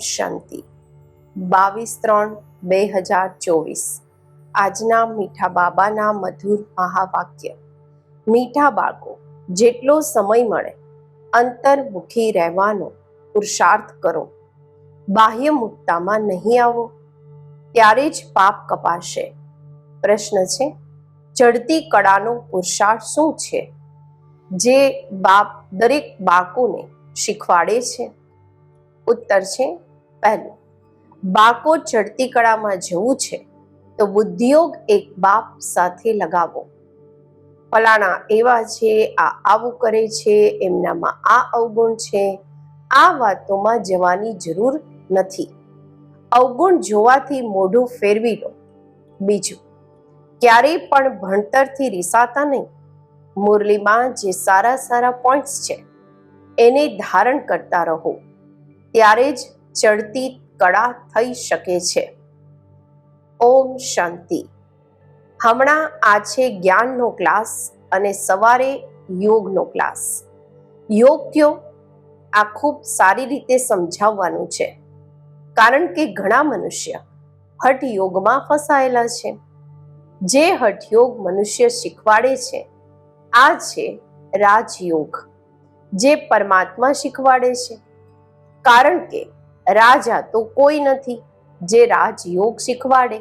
શાંતિ. બાવીસ ત્રણ બે હજાર ચોવીસ. આજના મીઠા બાબાના મધુર મહાવાક્ય. મીઠા બાળકો, જેટલો સમય મળે, અંતર્મુખી રહેવાનો પુરુષાર્થ કરો. બાહ્ય મુક્તામાં નહીં આવો, ત્યારે જ પાપ કપાશે. પ્રશ્ન છે, ચડતી કળાનો પુરુષાર્થ શું છે? જે બાપ દરેક બાળકોને શીખવાડે છે? ઉત્તર છે પહેલું, બાળકો ચડતી કળામાં જવું છે, તો બુદ્ધિયોગ એક બાપ સાથે લગાવો. ફલાણા એવા છે, આ આવું કરે છે, એમનામાં આ અવગુણ છે, આ વાતોમાં જવાની જરૂર નથી. અવગુણ જોવાથી મોઢું ફેરવી લો. બીજું, ક્યારેય પણ ભણતરથી રિસાતા નહીં. મુરલીમાં જે સારા સારા પોઈન્ટ્સ છે, એને ધારણ કરતા રહો. ત્યારે જ ચડતી કળા થઈ શકે છે. ઓમ શાંતિ. હમણાં આ છે જ્ઞાનનો ક્લાસ અને સવારે યોગનો ક્લાસ. યોગ કયો? આ ખૂબ સારી રીતે સમજાવવાનું છે. કારણ કે ઘણા મનુષ્ય હઠ યોગમાં ફસાયેલા છે. જે હઠયોગ મનુષ્ય શીખવાડે છે, આ છે રાજયોગ, જે પરમાત્મા શીખવાડે છે. કારણ કે રાજા તો કોઈ નથી જે રાજયોગ શીખવાડે.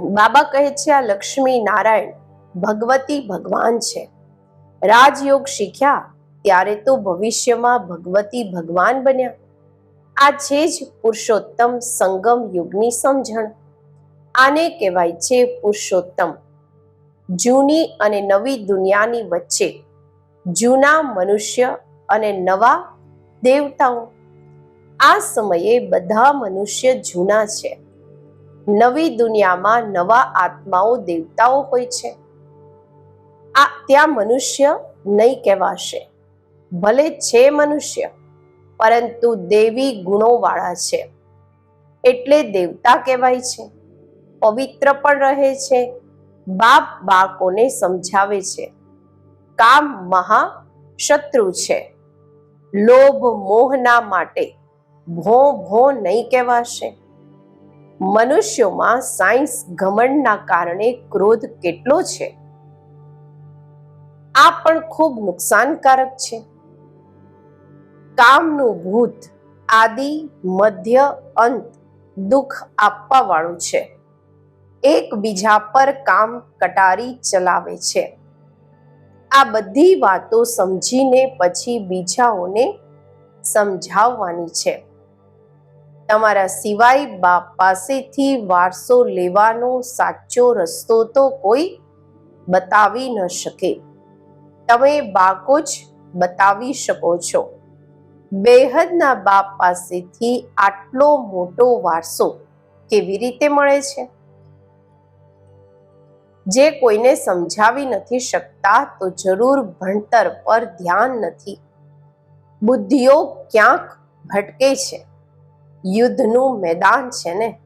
બાબા કહે છે, આ લક્ષ્મી નારાયણ ભગવતી ભગવાન છે. રાજયોગ શીખ્યા ત્યારે તો ભવિષ્યમાં ભગવતી ભગવાન બન્યા. આ છે જ પુરુષોત્તમ સંગમ યુગની સમજણ. આને કહેવાય છે પુરુષોત્તમ. જૂની અને નવી દુનિયાની વચ્ચે જૂના મનુષ્ય અને નવા દેવતાઓ આ સમયે બધા મનુષ્ય જૂના છે. નવી દુનિયામાં નવા આત્માઓ, દેવતાઓ હોય છે. આ ત્યાં મનુષ્ય નહીં કહેવાશે. ભલે છે મનુષ્ય, પરંતુ દેવી ગુણોવાળા છે. એટલે દેવતા કહેવાય છે. પવિત્ર પણ રહે છે. બાપ બાળકોને સમજાવે છે. કામ મહા શત્રુ છે. લોભ, મોહના માટે ભો ભો નહીં કહેવાશે. મનુષ્યોમાં સાયન્સ ઘમંડના કારણે ક્રોધ કેટલો છે? આ પણ ખૂબ નુકસાનકારક છે. કામનું ભૂત, આદિ, મધ્ય, અંત, દુઃખ આપવા વાળું છે. એકબીજા પર કામ કટારી ચલાવે છે. આ બધી વાતો સમજીને પછી બીજાઓને સમજાવવાની છે. તમારા સિવાય બાપ પાસેથી વારસો લેવાનો સાચો રસ્તો તો કોઈ બતાવી ન શકે. તમે બાકો જ બતાવી શકો છો. બેહદના બાપ પાસેથી આટલો મોટો વારસો કેવી રીતે મળે છે? જે કોઈને સમજાવી નથી શકતા તો જરૂર ભણતર પર ધ્યાન નથી. બુદ્ધિઓ ક્યાંક ભટકે છે. યુદ્ધનું મેદાન છે ને?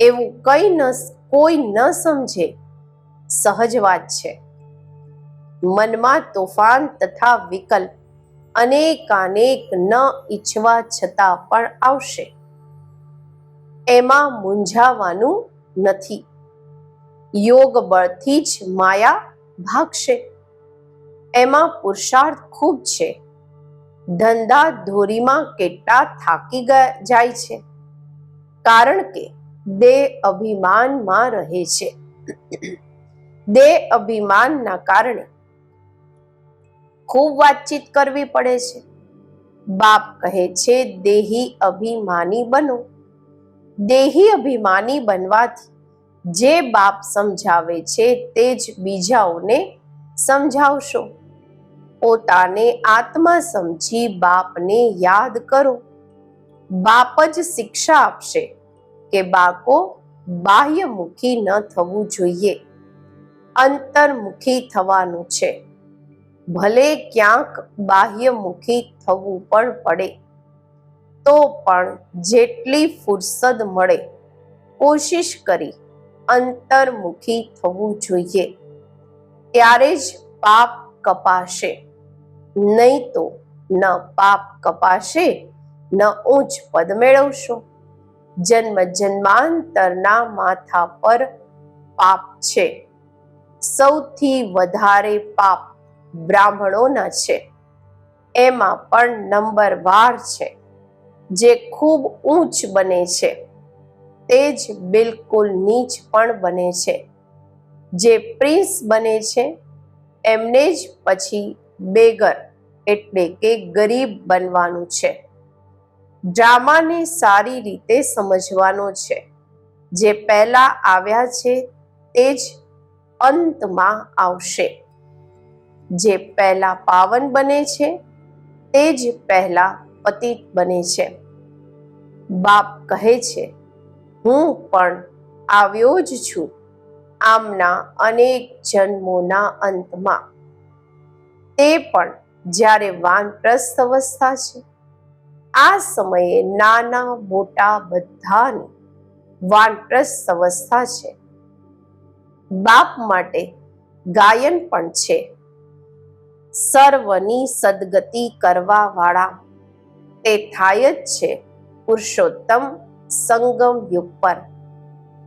એવું કઈ ન કોઈ ન સમજે. સહજ વાત છે. મનમાં તોફાન તથા વિકલ્પ અનેકાનેક ન ઈચ્છવા છતાં પણ આવશે. એમાં મૂંઝાવાનું નથી. યોગ બળથી જ માયા ભાગશે. એમાં પુરુષાર્થ ખૂબ છે. ધંધા ધોરીમાં કેટલા થાકી જાય છે? કારણ કે દેહ અભિમાનમાં રહે છે. દેહ અભિમાનના કારણે ખૂબ વાતચીત કરવી પડે છે. બાપ કહે છે, દેહી અભિમાની બનો. દેહી અભિમાની બનવાથી જે બાપ સમજાવે છે, તે જ બીજાઓને સમજાવશો. પોતાને આત્મા સમજી બાપને યાદ કરો. બાપ જ શિક્ષા આપશે કે બાકો બાહ્યમુખી ન થવું જોઈએ. અંતર્મુખી થવાનું છે. ભલે ક્યાંક બાહ્યમુખી થવું પણ પડે. તો પણ જેટલી ફુરસદ મળે, કોશિશ કરી અંતર્મુખી થવું જોઈએ. ત્યારે જ પાપ કપાશે. નહીં તો ન પાપ કપાશે, ન ઊંચ પદ મેળવશો. જન્મ જન્માંતરના માથા પર પાપ છે. સૌથી વધારે પાપ બ્રાહ્મણોના છે. એમાં પણ નંબર વાર છે. જે ખૂબ ઊંચ બને છે, તે જ બિલકુલ નીચ પણ બને છે. જે પ્રિન્સ બને છે, એમને જ પછી બેગર. એટલે કે ગરીબ બનવાનું છે. ડ્રામાને સારી રીતે સમજવાનો છે. જે પહેલા આવ્યા છે તે જ અંતમાં આવશે. જે પહેલા પાવન બને છે તે જ પહેલા પતિત બને છે. બાપ કહે છે, હું પણ આવ્યો જ છું આમના અનેક જન્મોના અંતમાં. તે પણ જ્યારે વાનપ્રસ્થ અવસ્થા છે, આ સમયે નાના મોટા બધાની વાનપ્રસ્થ અવસ્થા છે. બાપ માટે ગાયન પણ છે. સર્વની સદગતિ કરવા વાળા તે થાય જ છે પુરુષોત્તમ સંગમ યુગ પર.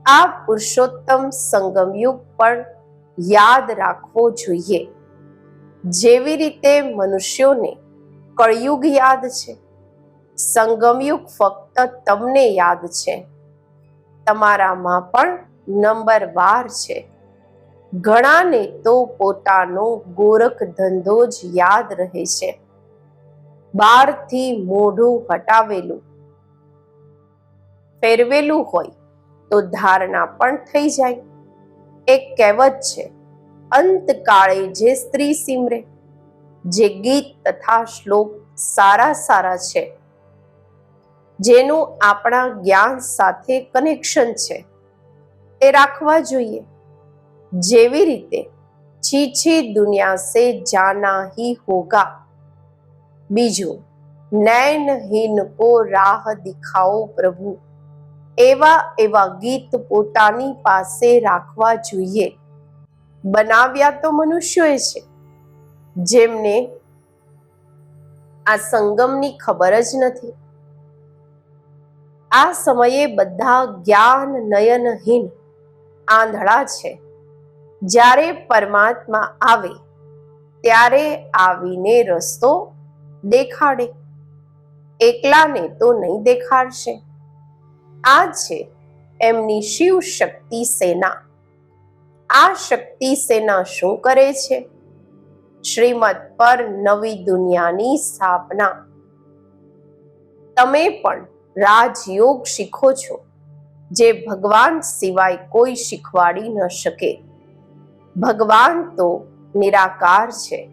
આ પુરુષોત્તમ સંગમ યુગ પણ યાદ રાખવો જોઈએ. જેવી રીતે મનુષ્યોને કળયુગ યાદ છે, સંગમયુગ ફક્ત તમને યાદ છે. તમારામાં પણ નંબર વાર છે. ઘણાને તો પોતાનો ગોરખ ધંધો જ યાદ રહે છે. બારથી મોઢું હટાવેલું. ફેરવેલું હોય તો ધારણા પણ થઈ જાય. એક કહેવત છે અંતકાળે જે સ્ત્રી સિમરે, જે ગીત તથા શ્લોક સારા સારા છે, જેનું આપણા જ્ઞાન સાથે કનેક્શન છે, એ રાખવા જોઈએ. જેવી રીતે છીછી દુનિયા સે જાના હી હોગા, બીજું નૈનહીન કો રાહ દિખાઓ પ્રભુ, એવા એવા ગીત પોતાની પાસે રાખવા જોઈએ. બનાવ્યા તો મનુષ્યોએ છે. જેમને આ સંગમની ખબર જ નથી. આ સમયે બધા જ્ઞાન નયનહીન આંધળા છે. જ્યારે પરમાત્મા આવે, ત્યારે આવીને રસ્તો દેખાડે. એકલાને તો નહીં દેખાડશે. આ છે એમની શિવ શક્તિ સેના. આ શક્તિ સેના શું કરે છે? શ્રીમદ પર નવી દુનિયાની સ્થાપના. તમે પણ રાજયોગ શીખો છો, જે ભગવાન સિવાય કોઈ શીખવાડી ન શકે. ભગવાન તો નિરાકાર છે,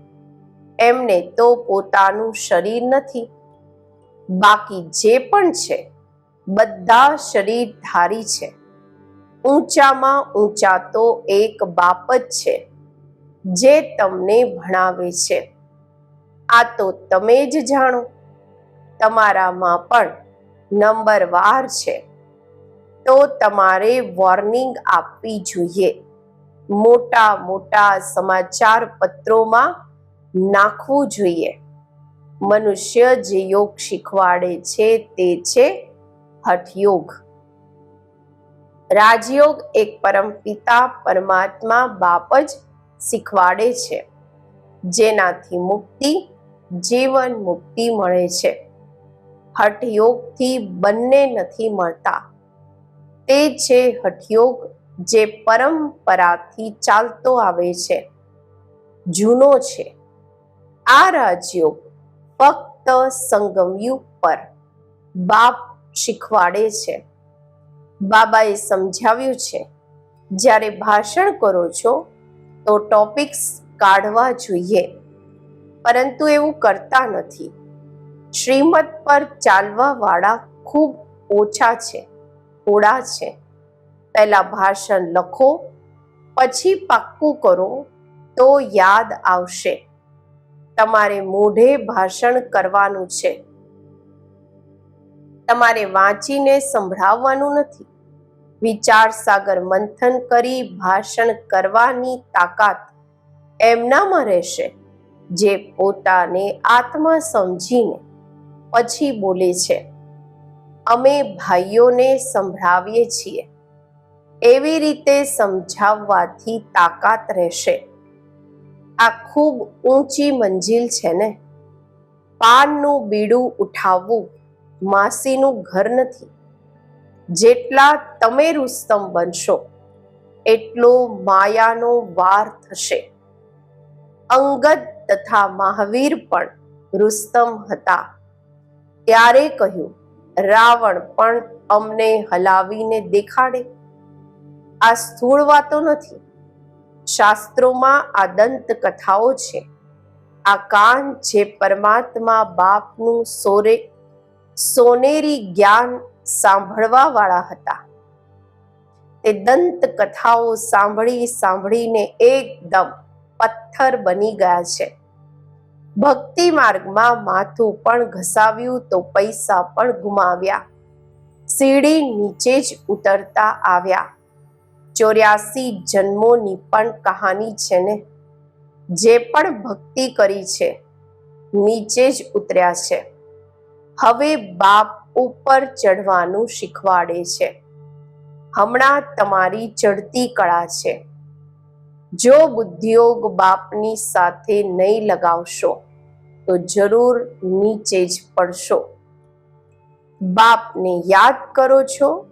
એમને તો પોતાનું શરીર નથી. બાકી જે પણ છે, બધા શરીરધારી છે. ઊંચામાં ઊંચા તો એક બાપ જ છે, જે તમને ભણાવે છે. આ તો તમે જ જાણો, તમારામાં પણ નંબર વાર છે. તો તમારે વોર્નિંગ આપવી જોઈએ. મોટા મોટા સમાચાર પત્રોમાં નાખવું જોઈએ. મનુષ્ય જે યોગ શીખવાડે છે તે છે હઠયોગ રાજયોગ એક પરમ પિતા, પરમાત્મા, બાપ જ શીખવાડે છે. જેનાથી મુક્તિ, જીવન મુક્તિ મળે છે. હઠયોગથી બંને નથી મળતા. તે છે હઠયોગ જે પરંપરાથી ચાલતો આવે છે. જૂનો છે. આ રાજયોગ ફક્ત સંગમયુગ પર બાપ શીખવાડે છે. બાબાએ સમજાવ્યું છે, જ્યારે ભાષણ કરો છો, તો ટોપિક્સ કાઢવા જોઈએ. પરંતુ એવું કરતા નથી. શ્રીમત પર ચાલવા વાળા ખૂબ ઓછા છે, થોડા છે. પહેલા ભાષણ લખો, પછી પાક્કું કરો, તો યાદ આવશે. તમારે મોઢે ભાષણ કરવાનું છે. તમારે વાંચીને સંભળાવવાનું નથી. વિચાર સાગર મંથન કરી ભાષણ કરવાની તાકાત એમનામાં રહેશે, જે પોતાને આત્મા સમજીને પછી બોલે છે. અમે ભાઈઓને સંભળાવીએ છીએ. એવી રીતે સમજાવવાથી તાકાત રહેશે. આ ખૂબ ઊંચી મંજિલ છે ને? પાનનું બીડું ઉઠાવવું માસીનું ઘર નથી. જેટલા તમે રુસ્તમ બનશો, એટલો માયાનો વાર થશે. અંગદ તથા મહાવીર પણ રુસ્તમ હતા. ત્યારે કહ્યું, રાવણ પણ અમને હલાવીને દેખાડે. આ સ્થૂળ વાતો નથી. શાસ્ત્રોમાં આ દંત કથાઓ છે. આ કાન જે પરમાત્મા બાપનું સોરે સોનેરી જ્ઞાન સાંભળવા વાળા હતા. તે દંત કથાઓ સાંભળી સાંભળીને એકદમ પથ્થર બની ગયા છે. ભક્તિ માર્ગમાં માથું પણ ઘસાવ્યું તો પૈસા પણ ગુમાવ્યા. સીડી નીચે જ ઉતરતા આવ્યા. ચોર્યાસી જન્મોની પણ કહાની છે ને? જે પણ ભક્તિ કરી છે, નીચે જ ઉતર્યા છે. હવે બાપ ઉપર ચડવાનું શીખવાડે છે. હમણાં તમારી ચડતી કળા છે. જો બુદ્ધિયોગ બાપની સાથે નહીં લગાવશો, તો જરૂર નીચે જ પડશો. બાપને યાદ કરો છો,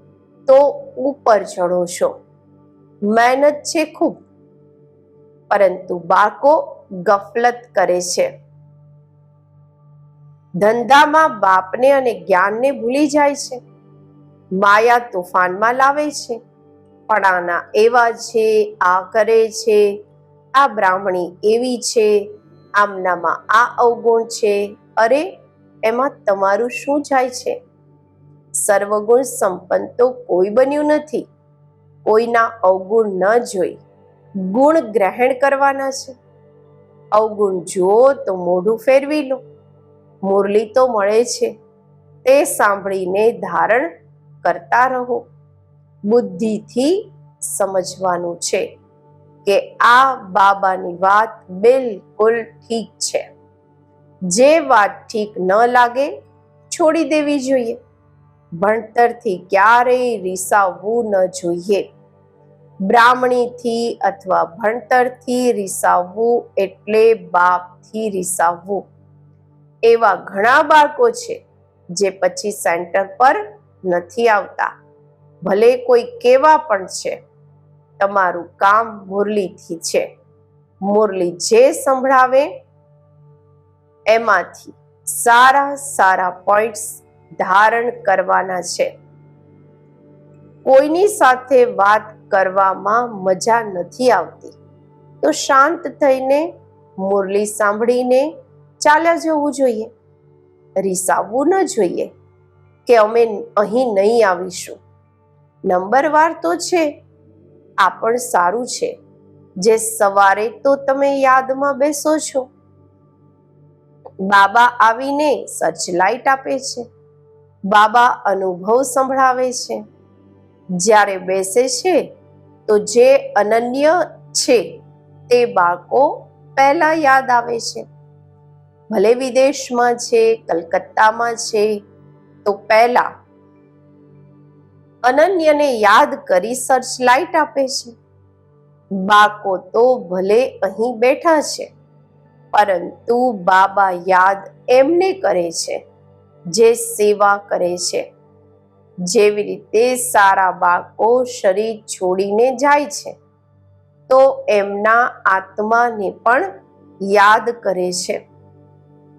તો ઉપર ચડો છો. મહેનત છે ખૂબ, પરંતુ બાળકો ગફલત કરે છે. ધંધામાં બાપને અને જ્ઞાનને ભૂલી જાય છે. માયા તોફાનમાં લાવે છે. પડાના એવા છે, આ કરે છે, આ બ્રાહ્મણી એવી છે, આમનામાં આ અવગુણ છે. અરે, એમાં તમારું શું જાય છે? સર્વગુણ સંપન્ન તો કોઈ બન્યું નથી. કોઈના અવગુણ ન જોઈ ગુણ ગ્રહણ કરવાના છે. અવગુણ જુઓ તો મોઢું ફેરવી લો. મુરલી તો મળે છે. તે સાંભળીને ધારણ કરતા રહો. બુદ્ધિથી સમજવાનું છે કે આ બાબાની વાત બિલકુલ ઠીક છે. જે વાત ઠીક ન લાગે છોડી દેવી જોઈએ. ભણતરથી ક્યારેય રીસાવવું ન જોઈએ. બ્રાહ્મણીથી અથવા ભણતરથી રીસાવવું એટલે બાપથી રીસાવવું. એવા ઘણા બાળકો છે જે પછી સેન્ટર પર નથી આવતા. ભલે કોઈ કેવા પણ છે, તમારું કામ મુરલીથી છે. મુરલી જે સંભળાવે, એમાંથી સારા સારા પોઈન્ટ્સ ધારણ કરવાના છે. કોઈની સાથે વાત કરવામાં મજા નથી આવતી. તો શાંત થઈને મુરલી સાંભળીને ચાલ્યા જવું જોઈએ. રીસાવવું ન જોઈએ કે અમે અહીં નહીં આવીશું. નંબરવાર તો છે. આ પણ સારું છે. જે સવારે તો તમે યાદમાં બેસો છો. બાબા આવીને સર્ચલાઇટ આપે છે. બાબા અનુભવ સંભળાવે છે. જ્યારે બેસે છે, તો જે અનન્ય છે તે બાળકો પહેલા યાદ આવે છે. ભલે વિદેશમાં છે, કલકત્તામાં છે, તો પહેલા અનન્યને યાદ કરી સર્ચ લાઇટ આપે છે. બાળકો તો ભલે અહીં બેઠા છે, પરંતુ બાબા યાદ એમને કરે છે, જે સેવા કરે છે. જેવી રીતે સારા બાળકો શરીર છોડીને જાય છે, તો એમના આત્માને પણ યાદ કરે છે.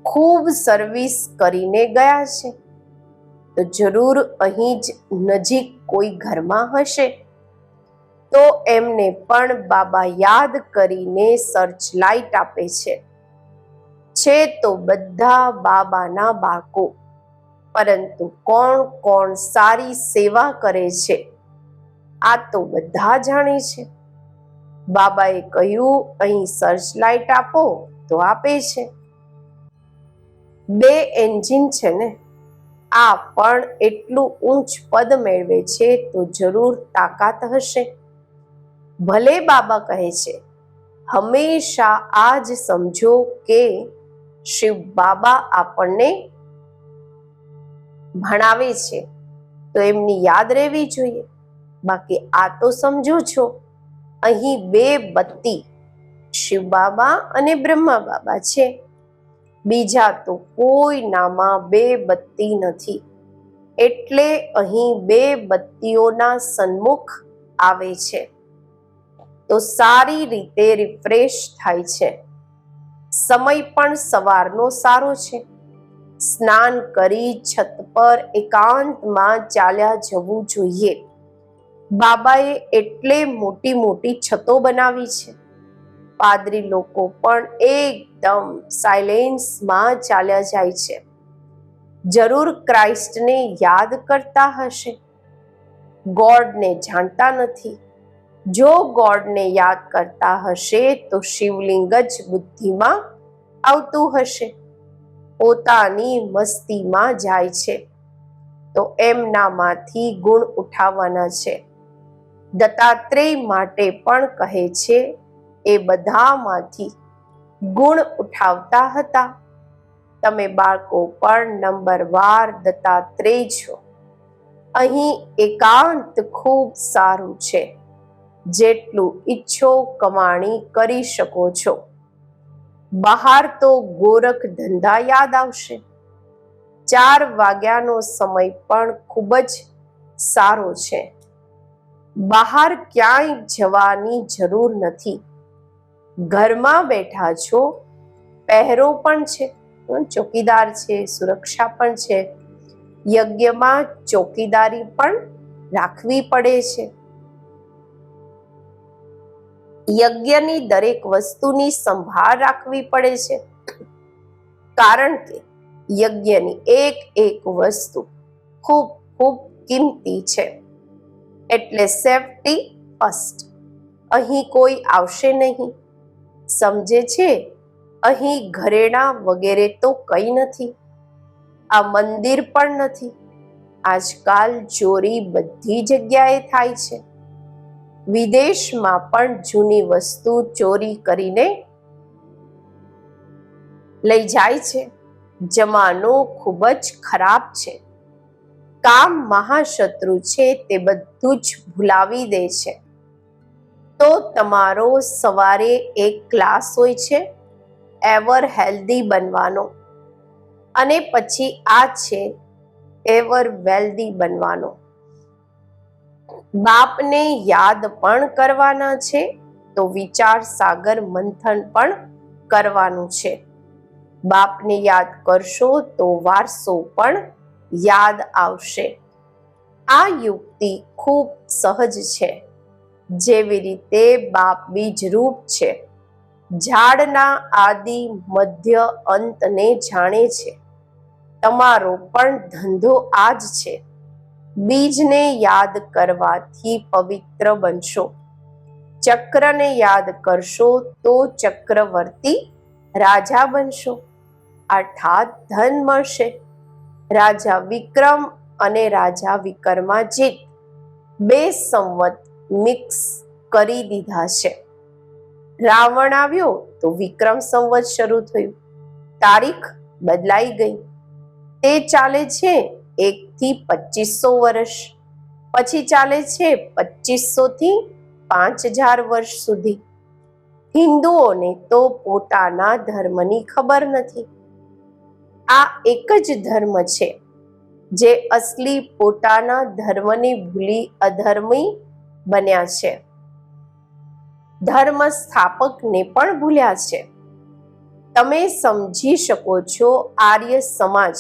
ખૂબ સર્વિસ કરીને ગયા છે. તો જરૂર અહીં જ નજીક કોઈ ઘરમાં હશે? તો એમને પણ બાબા યાદ કરીને સર્ચ લાઇટ આપે છે. છે તો બધા બાબાના બાળકો. પરંતુ કોણ કોણ સારી સેવા કરે છે? આ તો બધા જાણે છે. બાબાએ કહ્યું, અહીં સર્ચ લાઇટ આપો તો આપે છે. બે એન્જિન છે ને, આ પણ એટલું ઊંચ પદ મેળવે છે તો જરૂર તાકાત હશે. ભલે બાબા કહે છે, હંમેશા આ જ સમજો કે શિવ બાબા આપણને ભણાવે છે, તો એમની યાદ રહેવી જોઈએ. બાકી આ તો સમજો છો. અહીં બે બત્તી, શિવ બાબા અને બ્રહ્મા બાબા છે. બીજા તો કોઈ નામાં બે બત્તી નથી. એટલે અહીં બે બત્તીઓના સન્મુખ આવે છે. તો સારી રીતે રિફ્રેશ થાય છે. સમય પણ સવારનો સારો છે. સ્નાન કરી છત પર એકાંતમાં ચાલ્યા જવું જોઈએ. બાબાએ એટલે મોટી મોટી છતો બનાવી છે. પાદરી લોકો પણ એકદમ સાયલેન્સમાં ચાલ્યા જાય છે. જરૂર ક્રાઇસ્ટને યાદ કરતા હશે. ગોડને જાણતા નથી. જો ગોડને યાદ કરતા હશે તો શિવલિંગ જ બુદ્ધિમાં આવતું હશે. પોતાની મસ્તીમાં જાય છે. તો એમનામાંથી ગુણ ઉઠાવવાના છે. દત્તાત્રેય માટે પણ કહે છે એ બધામાંથી ગુણ ઉઠાવતા હતા. તમે બાળકો પણ નંબરવાર દત્તાત્રેય છો. અહીં એકાંત ખૂબ સારું છે. જેટલું ઈચ્છો કમાણી કરી શકો છો. બહાર તો ગોરખ ધંધા યાદ આવશે. ચાર વાગ્યાનો સમય પણ ખૂબ જ સારો છે. બહાર ક્યાંય જવાની જરૂર નથી. ઘરમાં બેઠા છો, પહેરો પણ છે ચોકીદાર છે, સુરક્ષા પણ છે, યજ્ઞમાં ચોકીદારી પણ રાખવી પડે છે. યજ્ઞની દરેક વસ્તુની સંભાળ રાખવી પડે છે, કારણ કે યજ્ઞની એક એક વસ્તુ ખૂબ ખૂબ કિંમતી છે, એટલે સેફટી ફર્સ્ટ. અહીં કોઈ આવશે નહીં. સમજે છે? અહીં ઘરેણા વગેરે તો કંઈ નથી. આ મંદિર પણ નથી. આજકાલ ચોરી બધી જગ્યાએ થાય છે. વિદેશમાં પણ જૂની વસ્તુ ચોરી કરીને લઈ જાય છે. જમાનો ખૂબ જ ખરાબ છે. કામ મહાશત્રુ છે તે બધું જ ભૂલાવી દે છે. તો તમારો સવારે એક ક્લાસ હોય છે, એવર હેલ્ધી બનવાનો. અને પછી આ છે, એવર વેલ્ધી બનવાનો. બાપને યાદ પણ કરવાના છે, તો વિચાર સાગર મંથન પણ કરવાનું છે. બાપને યાદ કરશો તો વારસો પણ યાદ આવશે. આ યુક્તિ ખૂબ સહજ છે. જેવી રીતે બાપ બીજ રૂપ છે. ઝાડના આદિ મધ્ય અંતને જાણે છે. તમારો પણ ધંધો આ જ છે. બીજને યાદ કરવાથી પવિત્ર બનશો. ચક્રને યાદ કરશો તો ચક્રવર્તી રાજા બનશો. અર્થાત ધન મળશે. રાજા વિક્રમ અને રાજા વિક્રમાજીત બે સંવત મિક્સ કરી દીધા છે. રાવણ આવ્યો તો વિક્રમ સંવત શરૂ થયું. તારીખ બદલાઈ ગઈ. તે ચાલે છે એક થી પચીસો વર્ષ. પછી ચાલે છે પચીસો થી પાંચ હજાર વર્ષ સુધી. હિન્દુઓને તો પોતાના ધર્મની ખબર નથી. આ એક જ ધર્મ છે. જે અસલી પોતાના ધર્મને ભૂલી અધર્મી બન્યા છે. ધર્મ સ્થાપકને પણ ભૂલ્યા છે. તમે સમજી શકો છો આર્ય સમાજ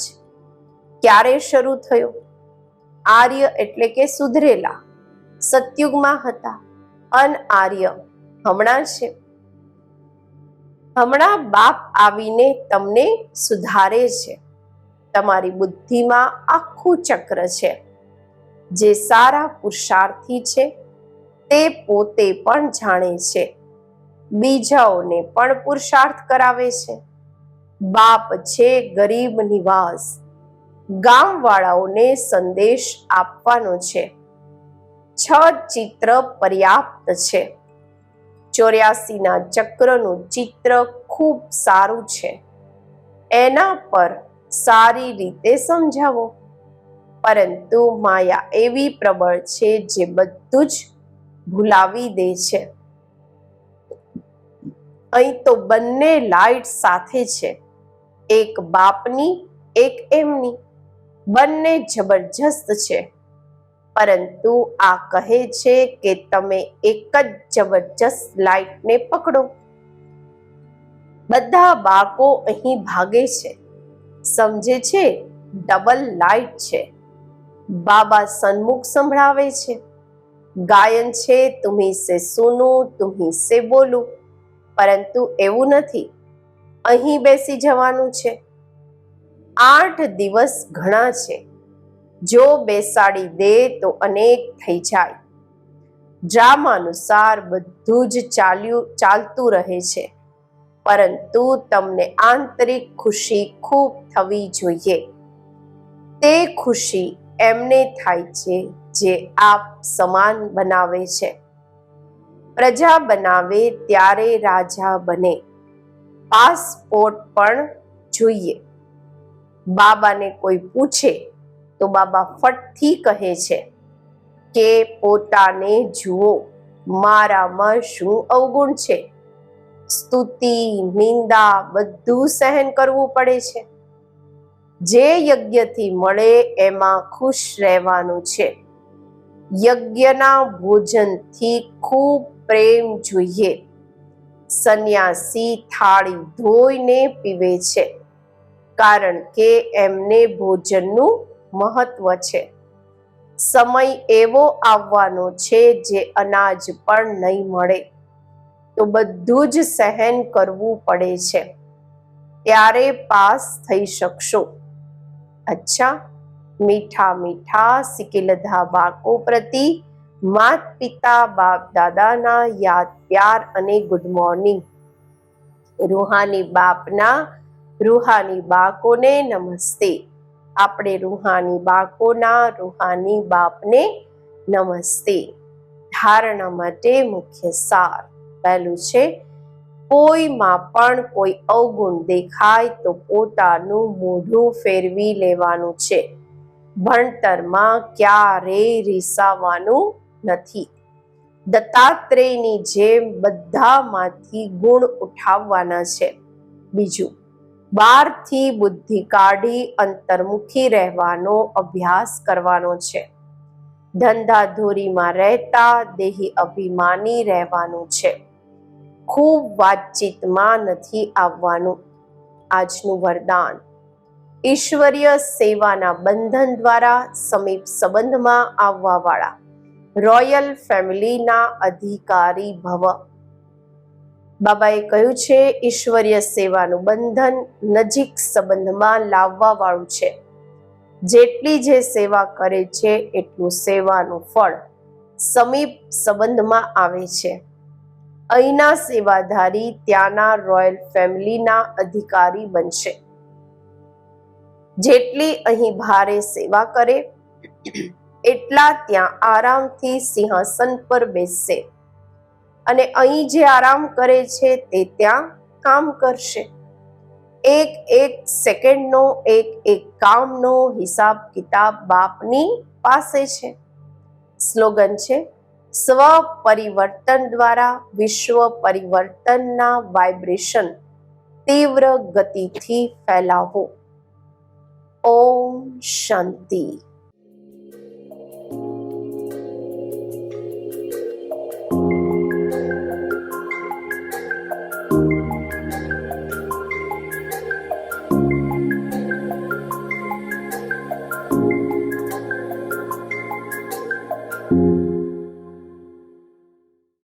ક્યારે શરૂ થયો? આર્ય એટલે કે સુધરેલા, સતયુગમાં હતા, અન આર્ય હમણાં છે. હમણાં બાપ આવીને તમને સુધારે છે. તમારી બુદ્ધિમાં આખું ચક્ર છે, જે સારા પુરુષાર્થી છે. તે પોતે પણ જાણે છે. બીજાઓને પણ પુરુષાર્થ કરાવે છે. બાપ છે ગરીબ નિવાસ. ગામવાળાઓને સંદેશ આપવાનો છે. છ ચિત્ર પર્યાપ્ત છે. ચોર્યાસીના ચક્રનું ચિત્ર ખૂબ સારું છે. એના પર સારી રીતે સમજાવો. પરંતુ માયા એવી પ્રબળ છે જે બધું જ ભૂલાવી દે છે. અહીં તો બંને લાઈટ સાથે છે. એક બાપની, એક એમની. બંને જબરજસ્ત છે. પરંતુ આ કહે છે કે તમે એક જ જબરજસ્ત લાઈટને પકડો. બધા બાળકો અહીં ભાગે છે. સમજે છે, ડબલ લાઈટ છે. બાબા સન્મુખ સંભળાવે છે. ગાયન છે તુમ્હી સે સુનું તુમ્હી સે બોલું. પરંતુ એવું નથી. અહીં બેસી જવાનું છે. આઠ દિવસ ઘણા છે. જો બેસાડી દે તો અનેક થઈ જાય. ડ્રામા અનુસાર બધું જ ચાલ્યું, ચાલતું રહે છે. પરંતુ તમને આંતરિક ખુશી ખૂબ થવી જોઈએ. તે ખુશી એમને થાય છે જે આપ સમાન બનાવે છે. પ્રજા બનાવે ત્યારે રાજા બને. પાસપોર્ટ પણ જોઈએ. બાબાને કોઈ પૂછે તો બાબા ફટથી કહે છે કે, પોતાને જુઓ, મારામાં શું અવગુણ છે? સ્તુતિ, નિંદા બધું સહન કરવું પડે છે. જે યજ્ઞથી મળે એમાં ખુશ રહેવાનું છે. યજ્ઞના ભોજનથી ખૂબ પ્રેમ જોઈએ. સંન્યાસી થાળી ધોઈને પીવે છે, કારણ કે એમને ભોજનનું મહત્વ છે. સમય એવો આવવાનો છે જે અનાજ પણ નહીં મળે, તો બધું જ સહન કરવું પડે છે. ત્યારે પાસ થઈ શકશો. અચ્છા મીઠા મીઠા સિકિલધા બાળકો પ્રતિ. માત પિતા બાપ દાદાના યાદ, પ્યાર અને ગુડ મોર્નિંગ રૂહાની બાપના, રૂહાની બાળકોને નમસ્તે. આપણે રૂહાની બાળકોના, રૂહાની બાપને નમસ્તે. ધારણા માટે મુખ્ય સાર. પહેલું છે, કોઈમાં પણ કોઈ અવગુણ દેખાય તો પોતાનું મોઢું ફેરવી લેવાનું છે. ભણતરમાં ક્યારેય રીસાવાનું નથી. દત્તાત્રેયની જેમ બધામાંથી ગુણ ઉઠાવવાના છે. બીજું બહારથી બુદ્ધિ કાઢી અંતર્મુખી રહેવાનો અભ્યાસ કરવાનો છે. ધંધાધોરીમાં રહેતા દેહી અભિમાની રહેવાનું છે. ખૂબ વાતચીતમાં નથી આવવાનું. આજનું વરદાન. ઈશ્વરીય સેવાના બંધન દ્વારા સમીપ સંબંધમાં આવવા વાળા રોયલ ફેમિલીના અધિકારી ભવ. બાબાએ કહ્યું છે, ઈશ્વરીય સેવાનું બંધન નજીક સંબંધમાં લાવવા વાળું છે. જેટલી જે સેવા કરે છે, એટલું સેવાનું ફળ સમીપ સંબંધમાં આવે છે. અહીંના સેવાધારી ત્યાંના રોયલ ફેમિલીના અધિકારી બનશે. જેટલી અહીં ભારે સેવા કરે, એટલા ત્યાં આરામથી સિંહાસન પર બેસશે અને અહીં જે આરામ કરે છે તે ત્યાં કામ કરશે. એક એક સેકન્ડનો, એક એક કામનો હિસાબ કિતાબ બાપની પાસે છે. સ્લોગન છે સ્વ પરિવર્તન દ્વારા વિશ્વ પરિવર્તનના વાઇબ્રેશન તીવ્ર ગતિથી ફેલાવો. ઓમ શાંતિ.